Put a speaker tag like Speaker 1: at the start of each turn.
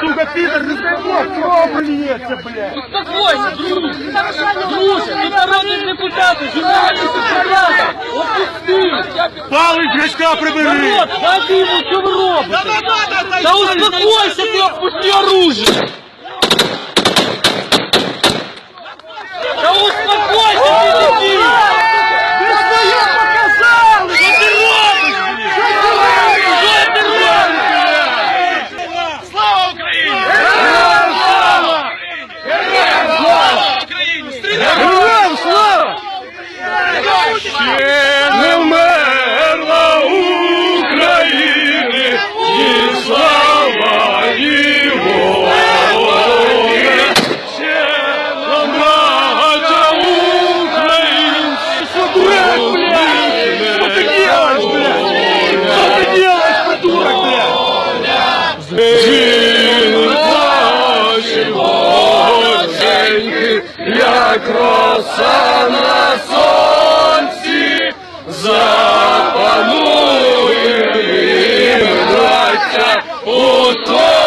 Speaker 1: Сука, пидор, дай бог, кровь прольется, блядь.
Speaker 2: Успокойся, друже. Друже, тут народні депутати, журналісти порядок. Опусти.
Speaker 1: Палич гачка прибери.
Speaker 2: Народ, дайте йому, що ви робите? Да успокойся ты, опусти оружие.
Speaker 1: Він наші боженьки, як роса на сонці, запанує, браття, у то.